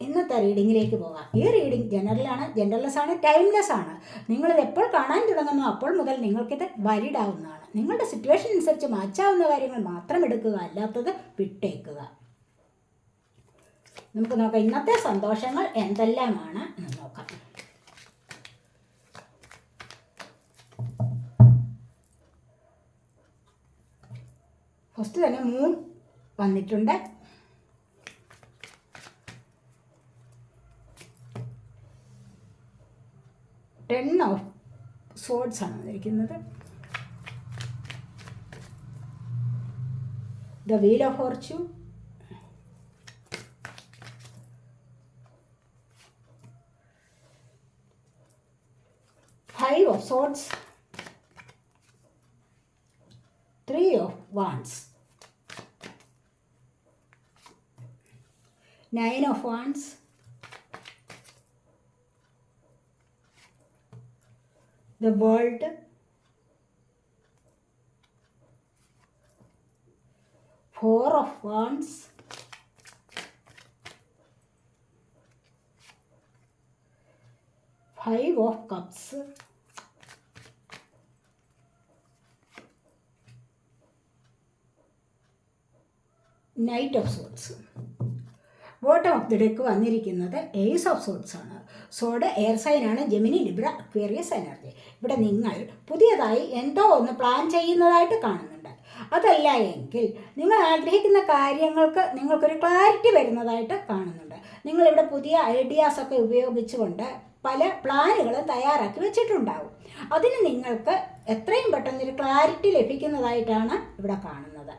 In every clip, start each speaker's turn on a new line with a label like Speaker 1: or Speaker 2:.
Speaker 1: ഇന്നത്തെ റീഡിങ്ങിലേക്ക് പോകാം. ഈ റീഡിംഗ് ജനറലാണ് ജനറൽലെസ് ആണ് ടൈംലെസ് ആണ് നിങ്ങളിത് എപ്പോൾ കാണാൻ തുടങ്ങുന്നു അപ്പോൾ മുതൽ നിങ്ങൾക്കിത് വാലിഡ് ആവുന്നതാണ് നിങ്ങളുടെ സിറ്റുവേഷൻ അനുസരിച്ച് മാറ്റാവുന്ന കാര്യങ്ങൾ മാത്രം എടുക്കുക അല്ലാത്തത് വിട്ടേക്കുക. നമുക്ക് നോക്കാം ഇന്നത്തെ സന്തോഷങ്ങൾ എന്തെല്ലാമാണ് എന്ന് നോക്കാം. ഫസ്റ്റ് തന്നെ മൂൺ വന്നിട്ടുണ്ട്. ടെൻ ഓഫ് സോഡ്സ് ആണ് വന്നിരിക്കുന്നത് the wheel of fortune five of swords three of wands nine of wands the world four of wands. Five of cups. Knight of swords. Bottom of the deck വന്നിരിക്കുന്നത് ace of swords ആണ്. Sword air sign ആണ്. Gemini Libra Aquarius energy ഇവിടെ നിങ്ങൾ പുതിയതായി എന്തോ ഒന്ന് plan ചെയ്യുന്നതായിട്ട് കാണുന്നുണ്ട്. അതല്ല എങ്കിൽ നിങ്ങൾ ആഗ്രഹിക്കുന്ന കാര്യങ്ങൾക്ക് നിങ്ങൾക്കൊരു ക്ലാരിറ്റി വരുന്നതായിട്ട് കാണുന്നുണ്ട്. നിങ്ങളിവിടെ പുതിയ ഐഡിയാസൊക്കെ ഉപയോഗിച്ചുകൊണ്ട് പല പ്ലാനുകളും തയ്യാറാക്കി വെച്ചിട്ടുണ്ടാവും. അതിന് നിങ്ങൾക്ക് എത്രയും പെട്ടെന്നൊരു ക്ലാരിറ്റി ലഭിക്കുന്നതായിട്ടാണ് ഇവിടെ കാണുന്നത്.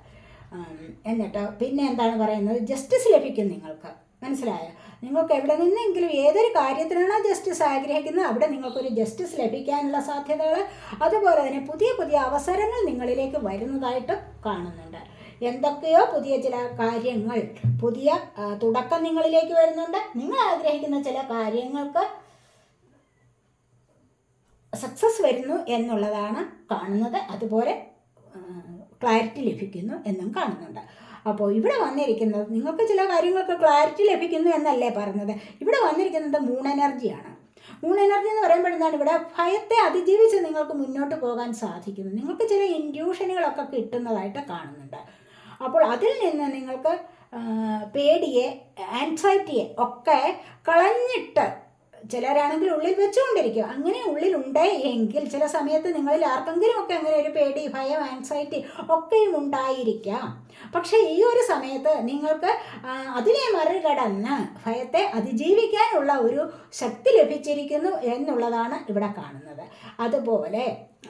Speaker 1: എന്നിട്ട് പിന്നെ എന്താണ് പറയുന്നത്? ജസ്റ്റിസ് ലഭിക്കും നിങ്ങൾക്ക്. മനസ്സിലായോ? നിങ്ങൾക്ക് എവിടെ നിന്നെങ്കിലും ഏതൊരു കാര്യത്തിനാണോ ജസ്റ്റിസ് ആഗ്രഹിക്കുന്നത് അവിടെ നിങ്ങൾക്കൊരു ജസ്റ്റിസ് ലഭിക്കാനുള്ള സാധ്യതകൾ അതുപോലെ തന്നെ പുതിയ പുതിയ അവസരങ്ങൾ നിങ്ങളിലേക്ക് വരുന്നതായിട്ട് കാണുന്നുണ്ട്. എന്തൊക്കെയോ പുതിയ ചില കാര്യങ്ങൾ പുതിയ തുടക്കം നിങ്ങളിലേക്ക് വരുന്നുണ്ട്. നിങ്ങൾ ആഗ്രഹിക്കുന്ന ചില കാര്യങ്ങൾക്ക് സക്സസ് വരുന്നു എന്നുള്ളതാണ് കാണുന്നത്. അതുപോലെ ക്ലാരിറ്റി ലഭിക്കുന്നു എന്നും കാണുന്നുണ്ട്. അപ്പോൾ ഇവിടെ വന്നിരിക്കുന്നത് നിങ്ങൾക്ക് ചില കാര്യങ്ങൾക്ക് ക്ലാരിറ്റി ലഭിക്കുന്നു എന്നല്ലേ പറഞ്ഞത്? ഇവിടെ വന്നിരിക്കുന്നത് മൂൺ എനർജിയാണ് മൂൺ എനർജി എന്ന് പറയുമ്പോഴെന്താണ്? ഇവിടെ ഭയത്തെ അതിജീവിച്ച് നിങ്ങൾക്ക് മുന്നോട്ട് പോകാൻ സാധിക്കുന്നു. നിങ്ങൾക്ക് ചില ഇൻഡ്യൂഷനുകളൊക്കെ കിട്ടുന്നതായിട്ട് കാണുന്നുണ്ട്. അപ്പോൾ അതിൽ നിന്ന് നിങ്ങൾക്ക് പേടിയെ ആൻസൈറ്റിയെ ഒക്കെ കളഞ്ഞിട്ട് ചിലരാണെങ്കിൽ ഉള്ളിൽ വെച്ചുകൊണ്ടിരിക്കുക അങ്ങനെ ഉള്ളിലുണ്ട് എങ്കിൽ ചില സമയത്ത് നിങ്ങളിൽ ആർക്കെങ്കിലും ഒക്കെ അങ്ങനെ ഒരു പേടി ഭയം ആൻസൈറ്റി ഒക്കെയും ഉണ്ടായിരിക്കാം. പക്ഷേ ഈ ഒരു സമയത്ത് നിങ്ങൾക്ക് അതിനെ മറികടന്ന് ഭയത്തെ അതിജീവിക്കാനുള്ള ഒരു ശക്തി ലഭിച്ചിരിക്കുന്നു എന്നുള്ളതാണ് ഇവിടെ കാണുന്നത്. അതുപോലെ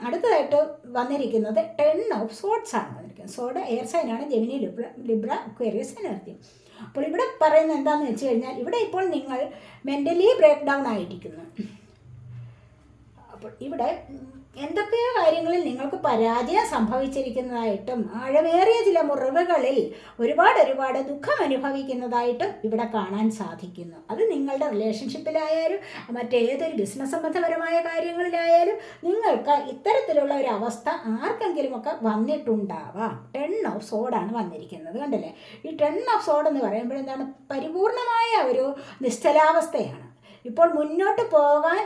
Speaker 1: അടുത്തതായിട്ട് വന്നിരിക്കുന്നത് ടെൻ ഓഫ് സോഡ്സ് ആണ് വന്നിരിക്കുന്നത്. സോഡ് എയർ സൈൻ ആണ് Gemini Libra Libra Aquarius energy അപ്പോൾ ഇവിടെ പറയുന്നത് എന്താണെന്ന് വെച്ച് കഴിഞ്ഞാൽ ഇവിടെ ഇപ്പോൾ നിങ്ങൾ മെന്റലി ബ്രേക്ക് ഡൗൺ ആയിരിക്കുന്നു. അപ്പോൾ ഇവിടെ എന്തൊക്കെയോ കാര്യങ്ങളിൽ നിങ്ങൾക്ക് പരാജയം സംഭവിച്ചിരിക്കുന്നതായിട്ടും ആഴമേറിയ ചില മുറിവുകളിൽ ഒരുപാട് ഒരുപാട് ദുഃഖം അനുഭവിക്കുന്നതായിട്ടും ഇവിടെ കാണാൻ സാധിക്കുന്നു. അത് നിങ്ങളുടെ റിലേഷൻഷിപ്പിലായാലും മറ്റേതൊരു ബിസിനസ് സംബന്ധപരമായ കാര്യങ്ങളിലായാലും നിങ്ങൾക്ക് ഇത്തരത്തിലുള്ള ഒരു അവസ്ഥ ആർക്കെങ്കിലുമൊക്കെ വന്നിട്ടുണ്ടാവാം. ടെൻ ഓഫ് സോഡാണ് വന്നിരിക്കുന്നത് കണ്ടല്ലേ? ഈ ടെൻ ഓഫ് സോഡ് എന്ന് പറയുമ്പോൾ എന്താണ്? പരിപൂർണമായ ഒരു നിശ്ചലാവസ്ഥയാണ്. ഇപ്പോൾ മുന്നോട്ട് പോകാൻ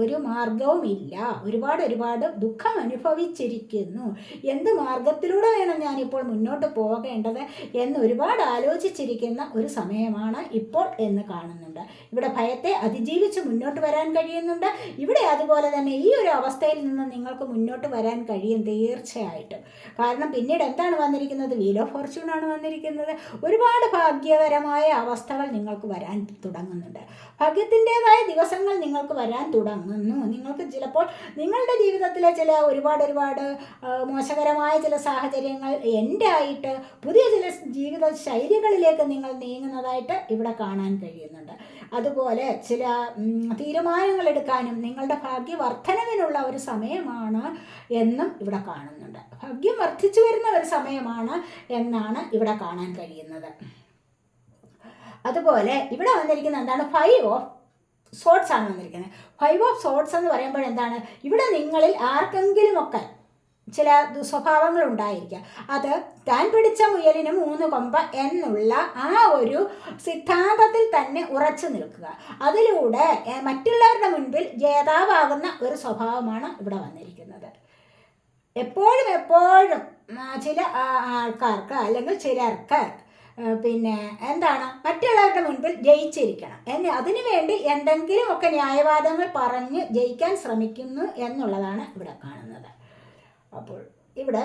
Speaker 1: ഒരു മാർഗവും ഇല്ല. ഒരുപാട് ഒരുപാട് ദുഃഖം അനുഭവിച്ചിരിക്കുന്നു. എന്ത് മാർഗത്തിലൂടെ വേണം ഞാനിപ്പോൾ മുന്നോട്ട് പോകേണ്ടത് എന്ന് ഒരുപാട് ആലോചിച്ചിരിക്കുന്ന ഒരു സമയമാണ് ഇപ്പോൾ എന്ന് കാണുന്നുണ്ട്. ഇവിടെ ഭയത്തെ അതിജീവിച്ച് മുന്നോട്ട് വരാൻ കഴിയുന്നുണ്ട്. ഇവിടെ അതുപോലെ തന്നെ ഈ ഒരു അവസ്ഥയിൽ നിന്ന് നിങ്ങൾക്ക് മുന്നോട്ട് വരാൻ കഴിയും തീർച്ചയായിട്ടും. കാരണം പിന്നീട് എന്താണ് വന്നിരിക്കുന്നത്? വീൽ ഓഫ് ഫോർച്യൂൺ ആണ് വന്നിരിക്കുന്നത്. ഒരുപാട് ഭാഗ്യകരമായ അവസ്ഥകൾ നിങ്ങൾക്ക് വരാൻ തുടങ്ങുന്നുണ്ട്. ഭാഗ്യത്തെ ഭാഗ്യത്തിന്റെതായ ദിവസങ്ങൾ നിങ്ങൾക്ക് വരാൻ തുടങ്ങുന്നു. നിങ്ങൾക്ക് ചിലപ്പോൾ നിങ്ങളുടെ ജീവിതത്തിലെ ചില ഒരുപാട് ഒരുപാട് മോശകരമായ ചില സാഹചര്യങ്ങൾ എന്റെ ആയിട്ട് പുതിയ ചില ജീവിത ശൈലികളിലേക്ക് നിങ്ങൾ നീങ്ങുന്നതായിട്ട് ഇവിടെ കാണാൻ കഴിയുന്നുണ്ട്. അതുപോലെ ചില തീരുമാനങ്ങൾ എടുക്കാനും നിങ്ങളുടെ ഭാഗ്യവർദ്ധനവിനുള്ള ഒരു സമയമാണ് എന്നും ഇവിടെ കാണുന്നുണ്ട്. ഭാഗ്യം വർദ്ധിച്ചു വരുന്ന ഒരു സമയമാണ് എന്നാണ് ഇവിടെ കാണാൻ കഴിയുന്നത്. അതുപോലെ ഇവിടെ വന്നിരിക്കുന്ന എന്താണ്? ഫൈവ് ഓഫ് സോട്ട്സ് ആണ് വന്നിരിക്കുന്നത്. ഫൈവ് ഓഫ് സോട്ട്സ് എന്ന് പറയുമ്പോൾ എന്താണ്? ഇവിടെ നിങ്ങളിൽ ആർക്കെങ്കിലുമൊക്കെ ചില ദുസ്വഭാവങ്ങൾ ഉണ്ടായിരിക്കാം. അത് താൻ പിടിച്ച മുയലിന് മൂന്ന് കൊമ്പ എന്നുള്ള ആ ഒരു സിദ്ധാന്തത്തിൽ തന്നെ ഉറച്ചു നിൽക്കുക. അതിലൂടെ മറ്റുള്ളവരുടെ മുൻപിൽ ജേതാവാകുന്ന ഒരു സ്വഭാവമാണ് ഇവിടെ വന്നിരിക്കുന്നത്. എപ്പോഴും എപ്പോഴും ചില ആൾക്കാർക്ക് അല്ലെങ്കിൽ ചിലർക്ക് പിന്നെ എന്താണ്? മറ്റുള്ളവരുടെ മുൻപിൽ ജയിച്ചിരിക്കണം. എന്ന് അതിനു വേണ്ടി എന്തെങ്കിലുമൊക്കെ ന്യായവാദങ്ങൾ പറഞ്ഞ് ജയിക്കാൻ ശ്രമിക്കുന്നു എന്നുള്ളതാണ് ഇവിടെ കാണുന്നത്. അപ്പോൾ ഇവിടെ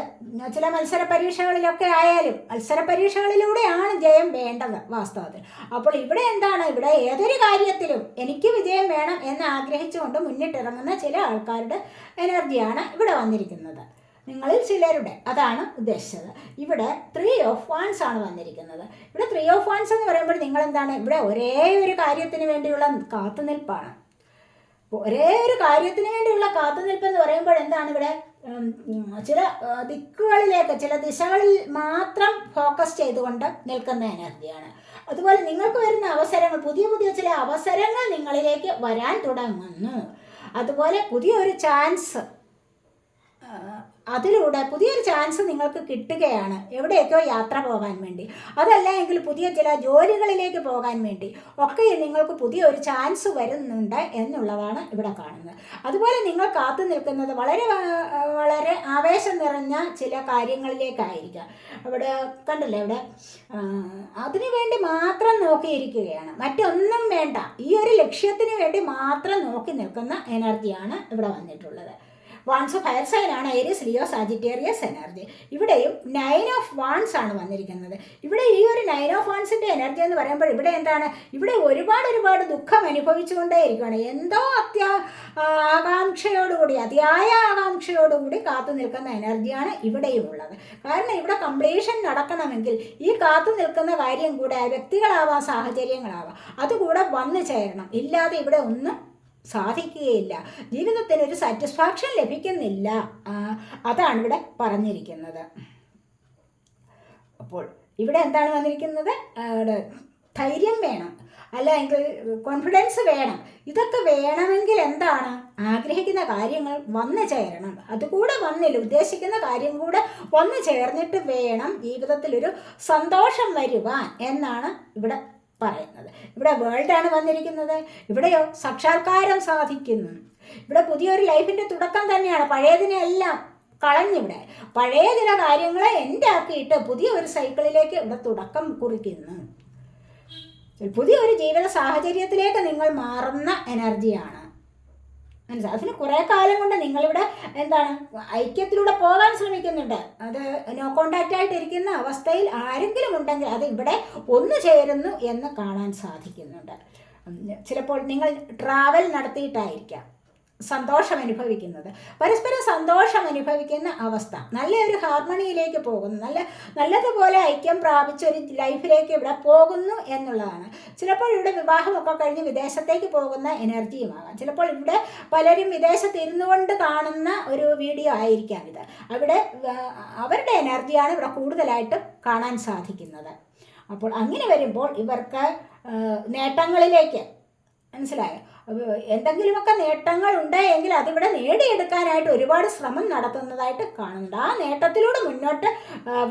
Speaker 1: ചില മത്സര പരീക്ഷകളിലൊക്കെ ആയാലും മത്സര പരീക്ഷകളിലൂടെയാണ് ജയം വേണ്ടത് വാസ്തവത്തിൽ. അപ്പോൾ ഇവിടെ എന്താണ്? ഇവിടെ ഏതൊരു കാര്യത്തിലും എനിക്ക് വിജയം വേണം എന്ന് ആഗ്രഹിച്ചുകൊണ്ട് മുന്നിട്ടിറങ്ങുന്ന ചില ആൾക്കാരുടെ എനർജിയാണ് ഇവിടെ വന്നിരിക്കുന്നത്. നിങ്ങളിൽ ചിലരുടെ അതാണ് ഉദ്ദേശിച്ചത്. ഇവിടെ ത്രീ ഓഫ് വാൻസ് ആണ് വന്നിരിക്കുന്നത്. ഇവിടെ ത്രീ ഓഫ് വാൻസ് എന്ന് പറയുമ്പോൾ നിങ്ങൾ എന്താണ് ഇവിടെ ഒരേ ഒരു കാര്യത്തിന് വേണ്ടിയുള്ള കാത്തുനിൽപ്പാണ്. ഒരേ ഒരു കാര്യത്തിന് വേണ്ടിയുള്ള കാത്തുനിൽപ്പ് എന്ന് പറയുമ്പോൾ എന്താണ് ഇവിടെ? ചില ദിക്കുകളിലേക്ക് ചില ദിശകളിൽ മാത്രം ഫോക്കസ് ചെയ്തുകൊണ്ട് നിൽക്കുന്ന എനർജിയാണ്. അതുപോലെ നിങ്ങൾക്ക് വരുന്ന അവസരങ്ങൾ പുതിയ പുതിയ ചില അവസരങ്ങൾ നിങ്ങളിലേക്ക് വരാൻ തുടങ്ങുന്നു. അതുപോലെ പുതിയൊരു ചാൻസ് അതിലൂടെ പുതിയൊരു ചാൻസ് നിങ്ങൾക്ക് കിട്ടുകയാണ്. എവിടെയൊക്കെയോ യാത്ര പോകാൻ വേണ്ടി. അതല്ല എങ്കിൽ പുതിയ ചില ജോലികളിലേക്ക് പോകാൻ വേണ്ടി ഒക്കെ നിങ്ങൾക്ക് പുതിയ ഒരു ചാൻസ് വരുന്നുണ്ട് എന്നുള്ളതാണ് ഇവിടെ കാണുന്നത്. അതുപോലെ നിങ്ങൾ കാത്തു നിൽക്കുന്നത് വളരെ വളരെ ആവേശം നിറഞ്ഞ ചില കാര്യങ്ങളിലേക്കായിരിക്കാം. ഇവിടെ കണ്ടല്ലേ ഇവിടെ അതിനു വേണ്ടി മാത്രം നോക്കിയിരിക്കുകയാണ്. മറ്റൊന്നും വേണ്ട. ഈ ഒരു ലക്ഷ്യത്തിന് വേണ്ടി മാത്രം നോക്കി നിൽക്കുന്ന എനർജിയാണ് ഇവിടെ വന്നിട്ടുള്ളത്. വാൺസ് ഫയർ സൈൻ ആണ് ഏരിയസ് ലിയോ സാജിറ്റേറിയസ് എനർജി ഇവിടെയും നയൻ ഓഫ് വാൺസ് ആണ് വന്നിരിക്കുന്നത്. ഇവിടെ ഈ ഒരു നയൻ ഓഫ് വാൺസിന്റെ എനർജി എന്ന് പറയുമ്പോൾ ഇവിടെ എന്താണ്? ഇവിടെ ഒരുപാട് ഒരുപാട് ദുഃഖം അനുഭവിച്ചുകൊണ്ടേ ഇരിക്കുകയാണ് എന്തോ അത്യാ ആകാംക്ഷയോടുകൂടി അതിയായ ആകാംക്ഷയോടുകൂടി കാത്തു നിൽക്കുന്ന എനർജിയാണ് ഇവിടെയും ഉള്ളത്. കാരണം ഇവിടെ കംപ്ലീഷൻ നടക്കണമെങ്കിൽ ഈ കാത്തു നിൽക്കുന്ന കാര്യം കൂടെ വ്യക്തികളാവാം സാഹചര്യങ്ങളാവാം. അതുകൂടെ വന്നു ചേരണം. ഇല്ലാതെ ഇവിടെ ഒന്നും സാധിക്കുകയില്ല. ജീവിതത്തിന് ഒരു സാറ്റിസ്ഫാക്ഷൻ ലഭിക്കുന്നില്ല അതാണ് ഇവിടെ പറഞ്ഞിരിക്കുന്നത്. അപ്പോൾ ഇവിടെ എന്താണ് വന്നിരിക്കുന്നത്? ധൈര്യം വേണം. അല്ലെങ്കിൽ കോൺഫിഡൻസ് വേണം. ഇതൊക്കെ വേണമെങ്കിൽ എന്താണ്? ആഗ്രഹിക്കുന്ന കാര്യങ്ങൾ വന്നു ചേരണം. അതുകൂടെ വന്നില്ല ഉദ്ദേശിക്കുന്ന കാര്യം കൂടെ വന്നു ചേർന്നിട്ട് വേണം ജീവിതത്തിലൊരു സന്തോഷം വരുവാൻ എന്നാണ് ഇവിടെ പറയുന്നത്. ഇവിടെ വേൾഡാണ് വന്നിരിക്കുന്നത്. ഇവിടെയോ സാക്ഷാത്കാരം സാധിക്കുന്നു. ഇവിടെ പുതിയൊരു ലൈഫിന്റെ തുടക്കം തന്നെയാണ്. പഴയതിനെല്ലാം കളഞ്ഞിവിടെ പഴയ ചില കാര്യങ്ങളെ എന്റെ ആക്കിയിട്ട് പുതിയ ഒരു സൈക്കിളിലേക്ക് ഇവിടെ തുടക്കം കുറിക്കുന്നു. പുതിയൊരു ജീവിത സാഹചര്യത്തിലേക്ക് നിങ്ങൾ മാറുന്ന എനർജിയാണ് മനസ്സിലായി. അതിന് കുറേ കാലം കൊണ്ട് നിങ്ങളിവിടെ എന്താണ് ഐക്യത്തിലൂടെ പോകാൻ ശ്രമിക്കുന്നുണ്ട്. അത് നോ കോണ്ടാക്റ്റ് ആയിട്ടിരിക്കുന്ന അവസ്ഥയിൽ ആരെങ്കിലും ഉണ്ടെങ്കിൽ അത് ഇവിടെ ഒന്നു ചേരുന്നു എന്ന് കാണാൻ സാധിക്കുന്നുണ്ട്. ചിലപ്പോൾ നിങ്ങൾ ട്രാവൽ നടത്തിയിട്ടായിരിക്കാം. സന്തോഷം അനുഭവിക്കുന്നത്. പരസ്പരം സന്തോഷം അനുഭവിക്കുന്ന അവസ്ഥ. നല്ലൊരു ഹാർമണിയിലേക്ക് പോകുന്നു. നല്ല നല്ലതുപോലെ ഐക്യം പ്രാപിച്ച ഒരു ലൈഫിലേക്ക് ഇവിടെ പോകുന്നു എന്നുള്ളതാണ്. ചിലപ്പോൾ ഇവിടെ വിവാഹമൊക്കെ കഴിഞ്ഞ് വിദേശത്തേക്ക് പോകുന്ന എനർജിയുമാകാം. ചിലപ്പോൾ ഇവിടെ പലരും വിദേശത്ത് ഇരുന്നു കൊണ്ട് കാണുന്ന ഒരു വീഡിയോ ആയിരിക്കാം ഇത്. അവിടെ അവരുടെ എനർജിയാണ് ഇവിടെ കൂടുതലായിട്ട് കാണാൻ സാധിക്കുന്നത്. അപ്പോൾ അങ്ങനെ വരുമ്പോൾ ഇവർക്ക് നേട്ടങ്ങളിലേക്ക് മനസ്സിലായോ? എന്തെങ്കിലുമൊക്കെ നേട്ടങ്ങൾ ഉണ്ട് എങ്കിൽ അതിവിടെ നേടിയെടുക്കാനായിട്ട് ഒരുപാട് ശ്രമം നടത്തുന്നതായിട്ട് കാണുന്നുണ്ട്. ആ നേട്ടത്തിലൂടെ മുന്നോട്ട്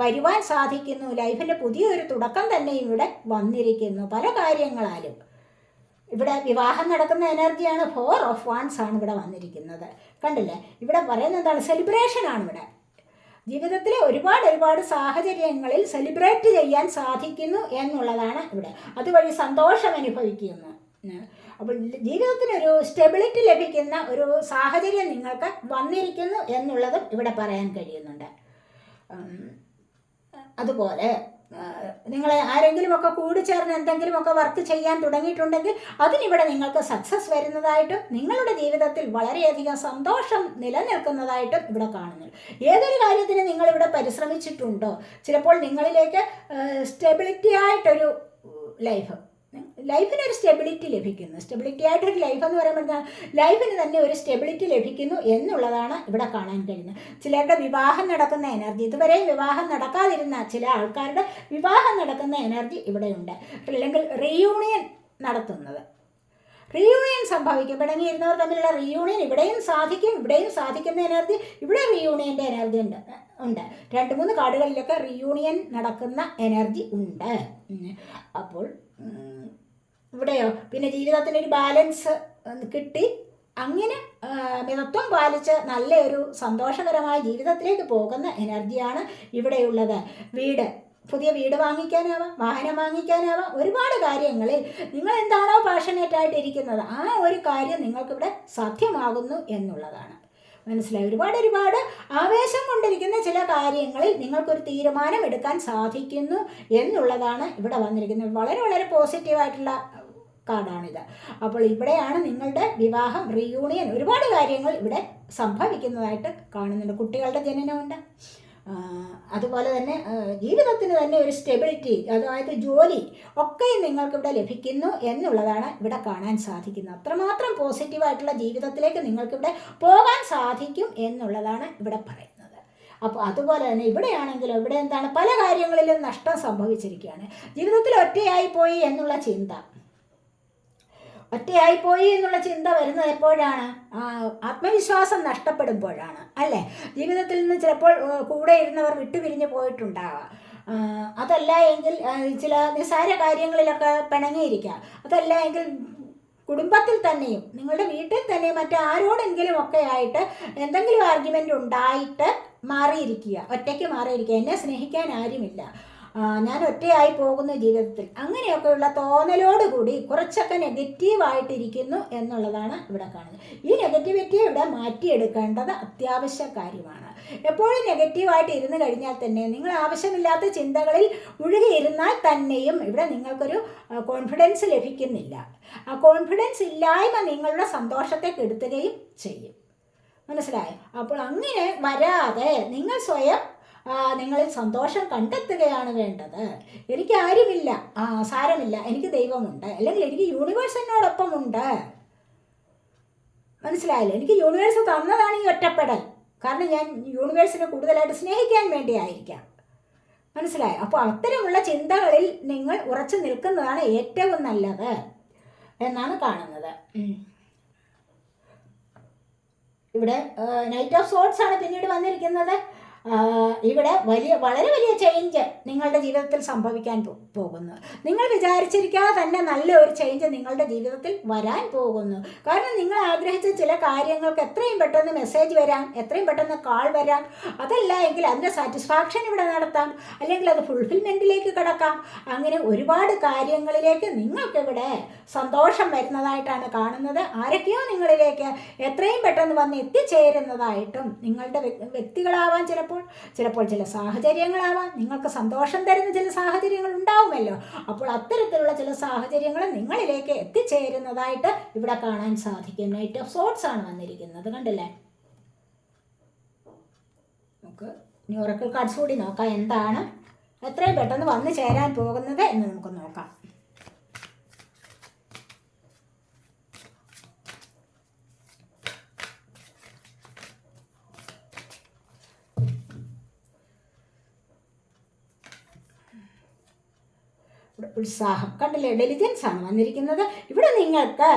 Speaker 1: വരുവാൻ സാധിക്കുന്നു. ലൈഫിന്റെ പുതിയൊരു തുടക്കം തന്നെ ഇവിടെ വന്നിരിക്കുന്നു. പല കാര്യങ്ങളാലും. ഇവിടെ വിവാഹം നടക്കുന്ന എനർജിയാണ് ഫോർ ഓഫ് വൺസ് ആണ് ഇവിടെ വന്നിരിക്കുന്നത്. കണ്ടില്ലേ? ഇവിടെ പറയുന്നത് എന്താണ്? സെലിബ്രേഷൻ ആണ് ഇവിടെ. ജീവിതത്തിലെ ഒരുപാട് ഒരുപാട് സാഹചര്യങ്ങളിൽ സെലിബ്രേറ്റ് ചെയ്യാൻ സാധിക്കുന്നു എന്നുള്ളതാണ് ഇവിടെ. അതുവഴി സന്തോഷം അനുഭവിക്കുന്നു. അപ്പോൾ ജീവിതത്തിനൊരു സ്റ്റെബിലിറ്റി ലഭിക്കുന്ന ഒരു സാഹചര്യം നിങ്ങൾക്ക് വന്നിരിക്കുന്നു എന്നുള്ളതും ഇവിടെ പറയാൻ കഴിയുന്നുണ്ട്. അതുപോലെ നിങ്ങളെ ആരെങ്കിലുമൊക്കെ കൂടി ചേർന്ന് എന്തെങ്കിലുമൊക്കെ വർക്ക് ചെയ്യാൻ തുടങ്ങിയിട്ടുണ്ടെങ്കിൽ അതിനിവിടെ നിങ്ങൾക്ക് സക്സസ് വരുന്നതായിട്ടും നിങ്ങളുടെ ജീവിതത്തിൽ വളരെയധികം സന്തോഷം നിലനിൽക്കുന്നതായിട്ടും ഇവിടെ കാണുന്നു. ഏതൊരു കാര്യത്തിന് നിങ്ങളിവിടെ പരിശ്രമിച്ചിട്ടുണ്ടോ? ചിലപ്പോൾ നിങ്ങളിലേക്ക് സ്റ്റെബിലിറ്റി ആയിട്ടൊരു ലൈഫ് ലൈഫിന് ഒരു സ്റ്റെബിലിറ്റി ലഭിക്കുന്നു. സ്റ്റെബിലിറ്റി ആയിട്ടൊരു ലൈഫ് എന്ന് പറയുമ്പോൾ ലൈഫിന് തന്നെ ഒരു സ്റ്റെബിലിറ്റി ലഭിക്കുന്നു എന്നുള്ളതാണ് ഇവിടെ കാണാൻ കഴിയുന്നത്. ചിലരുടെ വിവാഹം നടക്കുന്ന എനർജി ഇതുവരെ വിവാഹം നടക്കാതിരുന്ന ചില ആൾക്കാരുടെ വിവാഹം നടക്കുന്ന എനർജി ഇവിടെയുണ്ട്. അല്ലെങ്കിൽ റീയൂണിയൻ നടത്തുന്നത്. റീയൂണിയൻ സംഭവിക്കും. പിണങ്ങിയിരുന്നവർ തമ്മിലുള്ള റീയൂണിയൻ ഇവിടെയും സാധിക്കും ഇവിടെയും സാധിക്കുന്ന എനർജി ഇവിടെ റീയൂണിയന്റെ എനർജി ഉണ്ട്. ഉണ്ട്. രണ്ട് മൂന്ന് കാർഡുകളിലൊക്കെ റീയൂണിയൻ നടക്കുന്ന എനർജി ഉണ്ട്. അപ്പോൾ ഇവിടെയോ? പിന്നെ ജീവിതത്തിനൊരു ബാലൻസ് കിട്ടി. അങ്ങനെ മിതത്വം പാലിച്ച് നല്ലൊരു സന്തോഷകരമായ ജീവിതത്തിലേക്ക് പോകുന്ന എനർജിയാണ് ഇവിടെയുള്ളത്. വീട്. പുതിയ വീട് വാങ്ങിക്കാനാവാം വാഹനം വാങ്ങിക്കാനാവാം. ഒരുപാട് കാര്യങ്ങളിൽ നിങ്ങൾ എന്താണോ പാഷനേറ്റ് ആയിട്ട് ഇരിക്കുന്നത് ആ ഒരു കാര്യം നിങ്ങൾക്കിവിടെ സാധ്യമാകുന്നു എന്നുള്ളതാണ്. മനസ്സിലായി. ഒരുപാട് ഒരുപാട് ആവേശം കൊണ്ടിരിക്കുന്ന ചില കാര്യങ്ങളിൽ നിങ്ങൾക്കൊരു തീരുമാനം എടുക്കാൻ സാധിക്കുന്നു എന്നുള്ളതാണ് ഇവിടെ വന്നിരിക്കുന്നത്. വളരെ വളരെ പോസിറ്റീവായിട്ടുള്ള കാർഡാണിത്. അപ്പോൾ ഇവിടെയാണ് നിങ്ങളുടെ വിവാഹം റീയൂണിയൻ ഒരുപാട് കാര്യങ്ങൾ ഇവിടെ സംഭവിക്കുന്നതായിട്ട് കാണുന്നുണ്ട്. കുട്ടികളുടെ ജനനമുണ്ട്. അതുപോലെ തന്നെ ജീവിതത്തിന് തന്നെ ഒരു സ്റ്റെബിലിറ്റി അതായത് ജോലി ഒക്കെ നിങ്ങൾക്കിവിടെ ലഭിക്കുന്നു എന്നുള്ളതാണ് ഇവിടെ കാണാൻ സാധിക്കുന്നത്. അത്രമാത്രം പോസിറ്റീവായിട്ടുള്ള ജീവിതത്തിലേക്ക് നിങ്ങൾക്കിവിടെ പോകാൻ സാധിക്കും എന്നുള്ളതാണ് ഇവിടെ പറയുന്നത്. അപ്പോൾ അതുപോലെ തന്നെ ഇവിടെയാണെങ്കിലും ഇവിടെ എന്താണ് പല കാര്യങ്ങളിലും നഷ്ടം സംഭവിച്ചിരിക്കുകയാണ്. ജീവിതത്തിൽ ഒറ്റയായി പോയി എന്നുള്ള ചിന്ത. ഒറ്റയായിപ്പോയി എന്നുള്ള ചിന്ത വരുന്നത് എപ്പോഴാണ്? ആത്മവിശ്വാസം നഷ്ടപ്പെടുമ്പോഴാണ് അല്ലേ? ജീവിതത്തിൽ നിന്ന് ചിലപ്പോൾ കൂടെ ഇരുന്നവർ വിട്ടുപിരിഞ്ഞു പോയിട്ടുണ്ടാവാം. അതല്ല എങ്കിൽ ചില നിസ്സാര കാര്യങ്ങളിലൊക്കെ പിണങ്ങിയിരിക്കാം അതല്ല എങ്കിൽ കുടുംബത്തിൽ തന്നെയും നിങ്ങളുടെ വീട്ടിൽ തന്നെ മറ്റാരോടെങ്കിലും ഒക്കെ ആയിട്ട് എന്തെങ്കിലും ആർഗ്യുമെന്റ് ഉണ്ടായിട്ട് മാറിയിരിക്കുക ഒറ്റയ്ക്ക് മാറിയിരിക്കുക. എന്നെ സ്നേഹിക്കാൻ ആരുമില്ല. ഞാൻ ഒറ്റയായി പോകുന്ന ജീവിതത്തിൽ. അങ്ങനെയൊക്കെയുള്ള തോന്നലോടുകൂടി കുറച്ചൊക്കെ നെഗറ്റീവായിട്ടിരിക്കുന്നു എന്നുള്ളതാണ് ഇവിടെ കാണുന്നത്. ഈ നെഗറ്റിവിറ്റി ഇവിടെ മാറ്റിയെടുക്കേണ്ടത് അത്യാവശ്യ കാര്യമാണ്. എപ്പോഴും നെഗറ്റീവായിട്ട് ഇരുന്ന് കഴിഞ്ഞാൽ തന്നെ നിങ്ങൾ ആവശ്യമില്ലാത്ത ചിന്തകളിൽ മുഴുകിയിരുന്നാൽ തന്നെയും ഇവിടെ നിങ്ങൾക്കൊരു കോൺഫിഡൻസ് ലഭിക്കുന്നില്ല. ആ കോൺഫിഡൻസ് ഇല്ലായ്മ നിങ്ങളുടെ സന്തോഷത്തെ കെടുത്തുകയും ചെയ്യും. മനസ്സിലായോ? അപ്പോൾ അങ്ങനെ വരാതെ നിങ്ങൾ സ്വയം നിങ്ങളിൽ സന്തോഷം കണ്ടെത്തുകയാണ് വേണ്ടത്. എനിക്ക് ആരുമില്ല. ആ സാരമില്ല. എനിക്ക് ദൈവമുണ്ട്. അല്ലെങ്കിൽ എനിക്ക് യൂണിവേഴ്സ് എന്നോടൊപ്പമുണ്ട് മനസ്സിലായില്ല? എനിക്ക് യൂണിവേഴ്സ് തന്നതാണ് ഈ ഒറ്റപ്പെടൽ. കാരണം ഞാൻ യൂണിവേഴ്സിനെ കൂടുതലായിട്ട് സ്നേഹിക്കാൻ വേണ്ടിയായിരിക്കാം. മനസ്സിലായോ? അപ്പോൾ അത്തരമുള്ള ചിന്തകളിൽ നിങ്ങൾ ഉറച്ചു നിൽക്കുന്നതാണ് ഏറ്റവും നല്ലത് എന്നാണ് കാണുന്നത്. ഇവിടെ നൈറ്റ് ഓഫ് സോട്ട്സ് ആണ് പിന്നീട് വന്നിരിക്കുന്നത്. ഇവിടെ വലിയ വളരെ വലിയ ചേഞ്ച് നിങ്ങളുടെ ജീവിതത്തിൽ സംഭവിക്കാൻ പോകുന്നു. നിങ്ങൾ വിചാരിച്ചിരിക്കാതെ തന്നെ നല്ല ഒരു ചേഞ്ച് നിങ്ങളുടെ ജീവിതത്തിൽ വരാൻ പോകുന്നു. കാരണം നിങ്ങൾ ആഗ്രഹിച്ച ചില കാര്യങ്ങൾക്ക് എത്രയും പെട്ടെന്ന് മെസ്സേജ് വരാം എത്രയും പെട്ടെന്ന് കാൾ വരാം. അതല്ല എങ്കിൽ അതിന്റെ സാറ്റിസ്ഫാക്ഷൻ ഇവിടെ നടത്താം. അല്ലെങ്കിൽ അത് ഫുൾഫിൽമെന്റിലേക്ക് കിടക്കാം. അങ്ങനെ ഒരുപാട് കാര്യങ്ങളിലേക്ക് നിങ്ങൾക്കിവിടെ സന്തോഷം വരുന്നതായിട്ടാണ് കാണുന്നത്. ആരൊക്കെയോ നിങ്ങളിലേക്ക് എത്രയും പെട്ടെന്ന് വന്ന് എത്തിച്ചേരുന്നതായിട്ടും നിങ്ങളുടെ വ്യക്തികളാവാൻ ചിലപ്പോൾ ചിലപ്പോൾ ചിലപ്പോൾ ചില സാഹചര്യങ്ങളാവാം. നിങ്ങൾക്ക് സന്തോഷം തരുന്ന ചില സാഹചര്യങ്ങൾ ഉണ്ടാവുമല്ലോ. അപ്പോൾ അത്തരത്തിലുള്ള ചില സാഹചര്യങ്ങൾ നിങ്ങളിലേക്ക് എത്തിച്ചേരുന്നതായിട്ട് ഇവിടെ കാണാൻ സാധിക്കും. നൈറ്റ് ഓഫ് സോട്ട്സ് ആണ് വന്നിരിക്കുന്നത്. കണ്ടില്ലേ? നമുക്ക് ന്യൂറക്കൽ കാർഡ്സ് കൂടി നോക്കാം. എന്താണ്? എത്രയും പെട്ടെന്ന് വന്നു ചേരാൻ പോകുന്നത് എന്ന് നമുക്ക് നോക്കാം. ഉത്സാഹം. കണ്ടില്ലേ? ഡെലിജൻസ് ആണ് വന്നിരിക്കുന്നത്. ഇവിടെ നിങ്ങൾക്ക്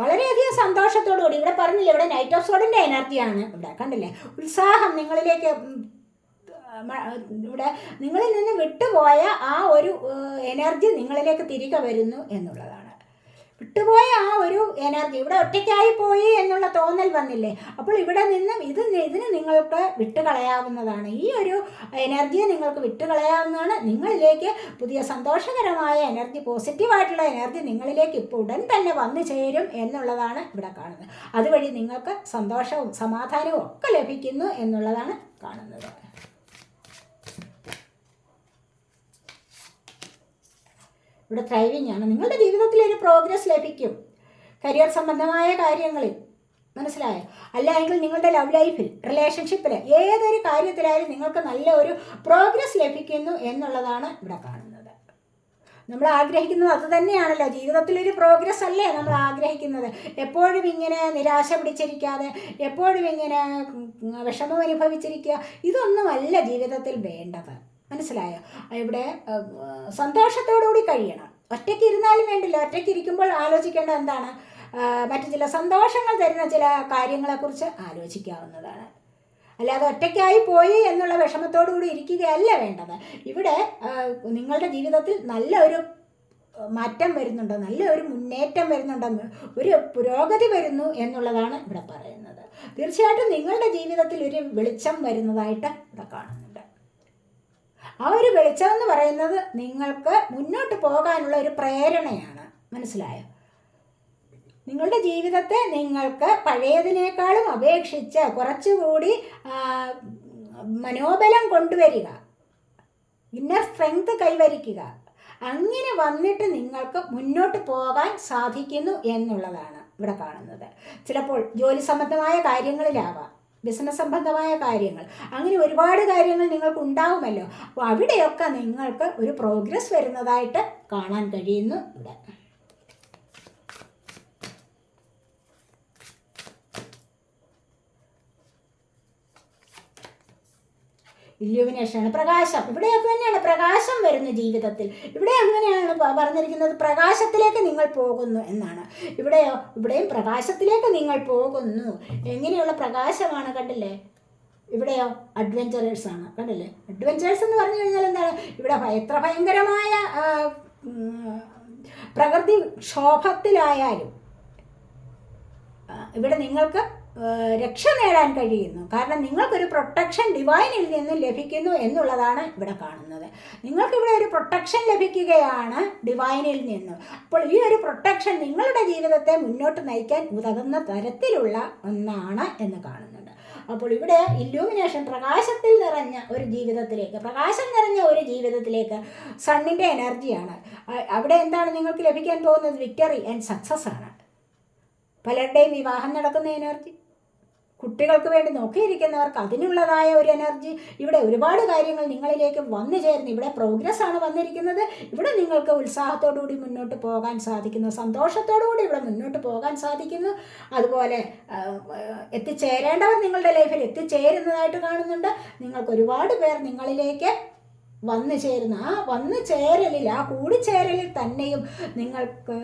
Speaker 1: വളരെയധികം സന്തോഷത്തോടുകൂടി ഇവിടെ പറഞ്ഞില്ലേ ഇവിടെ നൈറ്റ് ഓഫ് സോഡിന്റെ എനർജിയാണ് ഇവിടെ കണ്ടില്ലേ? ഉത്സാഹം നിങ്ങളിലേക്ക് ഇവിടെ നിങ്ങളിൽ നിന്ന് വിട്ടുപോയ ആ ഒരു എനർജി നിങ്ങളിലേക്ക് തിരികെ വരുന്നു എന്നുള്ളതാണ് വിട്ടുപോയ ആ ഒരു എനർജി ഇവിടെ ഒറ്റയ്ക്കായി പോയി എന്നുള്ള തോന്നൽ വന്നില്ലേ? അപ്പോൾ ഇവിടെ നിന്നും ഇത് ഇതിന് നിങ്ങൾക്ക് വിട്ടുകളയാവുന്നതാണ്. ഈ ഒരു എനർജിയെ നിങ്ങൾക്ക് വിട്ടുകളയാവുന്നതാണ്. നിങ്ങളിലേക്ക് പുതിയ സന്തോഷകരമായ എനർജി പോസിറ്റീവായിട്ടുള്ള എനർജി നിങ്ങളിലേക്ക് ഇപ്പോൾ ഉടൻ തന്നെ വന്നു ചേരും എന്നുള്ളതാണ് ഇവിടെ കാണുന്നത്. അതുവഴി നിങ്ങൾക്ക് സന്തോഷവും സമാധാനവും ഒക്കെ ലഭിക്കുന്നു എന്നുള്ളതാണ് കാണുന്നത്. ഇവിടെ ത്രൈവിങ് ആണ് നിങ്ങളുടെ ജീവിതത്തിൽ ഒരു പ്രോഗ്രസ് ലഭിക്കും. കരിയർ സംബന്ധമായ കാര്യങ്ങളിൽ. മനസ്സിലായോ? അല്ലെങ്കിൽ നിങ്ങളുടെ ലവ് ലൈഫിൽ റിലേഷൻഷിപ്പിൽ ഏതൊരു കാര്യത്തിലായാലും നിങ്ങൾക്ക് നല്ല ഒരു പ്രോഗ്രസ് ലഭിക്കുന്നു എന്നുള്ളതാണ് ഇവിടെ കാണുന്നത്. നമ്മൾ ആഗ്രഹിക്കുന്നത് അത് തന്നെയാണല്ലോ. ജീവിതത്തിലൊരു പ്രോഗ്രസ് അല്ലേ നമ്മൾ ആഗ്രഹിക്കുന്നത്? എപ്പോഴും ഇങ്ങനെ നിരാശ പിടിച്ചിരിക്കാതെ എപ്പോഴും ഇങ്ങനെ വിഷമം അനുഭവിച്ചിരിക്കുക ഇതൊന്നുമല്ല ജീവിതത്തിൽ വേണ്ടത്. മനസ്സിലായോ? ഇവിടെ സന്തോഷത്തോടുകൂടി കഴിയണം. ഒറ്റയ്ക്ക് ഇരുന്നാലും വേണ്ടില്ല. ഒറ്റയ്ക്ക് ഇരിക്കുമ്പോൾ ആലോചിക്കേണ്ട എന്താണ്? മറ്റു ചില സന്തോഷങ്ങൾ തരുന്ന ചില കാര്യങ്ങളെക്കുറിച്ച് ആലോചിക്കാവുന്നതാണ്. അല്ലാതെ ഒറ്റയ്ക്കായി പോയി എന്നുള്ള വിഷമത്തോടുകൂടി ഇരിക്കുകയല്ല വേണ്ടത്. ഇവിടെ നിങ്ങളുടെ ജീവിതത്തിൽ നല്ലൊരു മാറ്റം വരുന്നുണ്ട്? നല്ലൊരു മുന്നേറ്റം വരുന്നുണ്ടെന്ന് ഒരു പുരോഗതി വരുന്നു എന്നുള്ളതാണ് ഇവിടെ പറയുന്നത്. തീർച്ചയായിട്ടും നിങ്ങളുടെ ജീവിതത്തിൽ ഒരു വെളിച്ചം വരുന്നതായിട്ട് ഇവിടെ കാണുന്നുണ്ട് ആ ഒരു വെളിച്ചം എന്ന് പറയുന്നത് നിങ്ങൾക്ക് മുന്നോട്ട് പോകാനുള്ള ഒരു പ്രേരണയാണ്. മനസ്സിലായോ? നിങ്ങളുടെ ജീവിതത്തെ നിങ്ങൾക്ക് പഴയതിനേക്കാളും അപേക്ഷിച്ച് കുറച്ചുകൂടി മനോബലം കൊണ്ടുവരിക. ഇന്നർ സ്ട്രെങ്ത് കൈവരിക്കുക. അങ്ങനെ വന്നിട്ട് നിങ്ങൾക്ക് മുന്നോട്ട് പോകാൻ സാധിക്കുന്നു എന്നുള്ളതാണ് ഇവിടെ കാണുന്നത്. ചിലപ്പോൾ ജോലി സംബന്ധമായ കാര്യങ്ങളിലാവാം. ബിസിനസ് സംബന്ധമായ കാര്യങ്ങൾ. അങ്ങനെ ഒരുപാട് കാര്യങ്ങൾ നിങ്ങൾക്ക് ഉണ്ടാവുമല്ലോ അപ്പോൾ അവിടെയൊക്കെ നിങ്ങൾക്ക് ഒരു പ്രോഗ്രസ് വരുന്നതായിട്ട് കാണാൻ കഴിയുന്നു ഇവിടെ ഇല്യൂമിനേഷനാണ് പ്രകാശം. ഇവിടെയൊക്കെ തന്നെയാണ് പ്രകാശം വരുന്ന ജീവിതത്തിൽ. ഇവിടെ അങ്ങനെയാണ് പറഞ്ഞിരിക്കുന്നത് പ്രകാശത്തിലേക്ക് നിങ്ങൾ പോകുന്നു എന്നാണ്. ഇവിടെയോ ഇവിടെയും പ്രകാശത്തിലേക്ക് നിങ്ങൾ പോകുന്നു. എങ്ങനെയുള്ള പ്രകാശമാണ് കണ്ടില്ലേ? ഇവിടെയോ? അഡ്വഞ്ചറേഴ്സ് ആണ്. കണ്ടില്ലേ? അഡ്വഞ്ചറേഴ്സ് എന്ന് പറഞ്ഞു കഴിഞ്ഞാൽ എന്താണ്? ഇവിടെ എത്ര ഭയങ്കരമായ പ്രകൃതി ക്ഷോഭത്തിലായാലും ഇവിടെ നിങ്ങൾക്ക് രക്ഷ നേടാൻ കഴിയുന്നു. കാരണം നിങ്ങൾക്കൊരു പ്രൊട്ടക്ഷൻ ഡിവൈനിൽ നിന്ന് ലഭിക്കുന്നു എന്നുള്ളതാണ് ഇവിടെ കാണുന്നത്. നിങ്ങൾക്കിവിടെ ഒരു പ്രൊട്ടക്ഷൻ ലഭിക്കുകയാണ് ഡിവൈനിൽ നിന്ന്. അപ്പോൾ ഈ ഒരു പ്രൊട്ടക്ഷൻ നിങ്ങളുടെ ജീവിതത്തെ മുന്നോട്ട് നയിക്കാൻ ഉതകുന്ന തരത്തിലുള്ള ഒന്നാണ് എന്ന് കാണുന്നുണ്ട്. അപ്പോൾ ഇവിടെ ഇല്യൂമിനേഷൻ പ്രകാശത്തിൽ നിറഞ്ഞ ഒരു ജീവിതത്തിലേക്ക് പ്രകാശം നിറഞ്ഞ ഒരു ജീവിതത്തിലേക്ക് സണ്ണിന്റെ എനർജിയാണ് അവിടെ എന്താണ് നിങ്ങൾക്ക് ലഭിക്കാൻ പോകുന്നത്? വിക്ടറി ആൻഡ് സക്സസ് ആണ്. പലരുടെയും വിവാഹം നടക്കുന്ന എനർജി കുട്ടികൾക്ക് വേണ്ടി നോക്കിയിരിക്കുന്നവർക്ക് അതിനുള്ളതായ ഒരു എനർജി. ഇവിടെ ഒരുപാട് കാര്യങ്ങൾ നിങ്ങളിലേക്ക് വന്നു ചേർന്ന് ഇവിടെ പ്രോഗ്രസ് ആണ് വന്നിരിക്കുന്നത്. ഇവിടെ നിങ്ങൾക്ക് ഉത്സാഹത്തോടുകൂടി മുന്നോട്ട് പോകാൻ സാധിക്കുന്നു. സന്തോഷത്തോടുകൂടി ഇവിടെ മുന്നോട്ട് പോകാൻ സാധിക്കുന്നു. അതുപോലെ എത്തിച്ചേരേണ്ടവർ നിങ്ങളുടെ ലൈഫിൽ എത്തിച്ചേരുന്നതായിട്ട് കാണുന്നുണ്ട്. നിങ്ങൾക്ക് ഒരുപാട് പേർ നിങ്ങളിലേക്ക് വന്നു ചേരുന്ന. ആ വന്നു ചേരലിൽ ആ കൂടിച്ചേരലിൽ തന്നെയും നിങ്ങൾക്ക്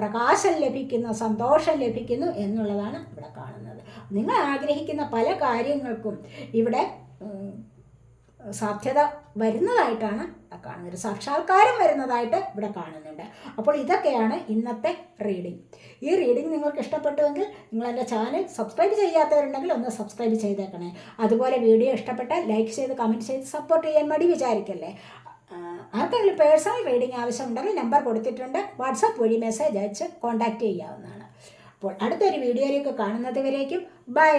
Speaker 1: പ്രകാശം ലഭിക്കുന്നു സന്തോഷം ലഭിക്കുന്നു എന്നുള്ളതാണ് ഇവിടെ കാണുന്നത്. നിങ്ങൾ ആഗ്രഹിക്കുന്ന പല കാര്യങ്ങൾക്കും ഇവിടെ സാധ്യത വരുന്നതായിട്ടാണ് കാണുന്നത്. ഒരു സാക്ഷാത്കാരം വരുന്നതായിട്ട് ഇവിടെ കാണുന്നുണ്ട്. അപ്പോൾ ഇതൊക്കെയാണ് ഇന്നത്തെ റീഡിംഗ് ഈ റീഡിംഗ് നിങ്ങൾക്ക് ഇഷ്ടപ്പെട്ടുവെങ്കിൽ നിങ്ങൾ എന്റെ ചാനൽ സബ്സ്ക്രൈബ് ചെയ്യാത്തവരുണ്ടെങ്കിൽ ഒന്ന് സബ്സ്ക്രൈബ് ചെയ്തേക്കണേ. അതുപോലെ വീഡിയോ ഇഷ്ടപ്പെട്ടാൽ ലൈക്ക് ചെയ്ത് കമന്റ് ചെയ്ത് സപ്പോർട്ട് ചെയ്യാൻ മടി വിചാരിക്കല്ലേ? ആർക്കെങ്കിലും പേഴ്സണൽ റീഡിംഗ് ആവശ്യമുണ്ടെങ്കിൽ നമ്പർ കൊടുത്തിട്ടുണ്ട്. വാട്സാപ്പ് വഴി മെസ്സേജ് അയച്ച് കോൺടാക്റ്റ് ചെയ്യാവുന്നതാണ്. അപ്പോൾ അടുത്തൊരു വീഡിയോയിലേക്ക് കാണുന്നത് ബൈ.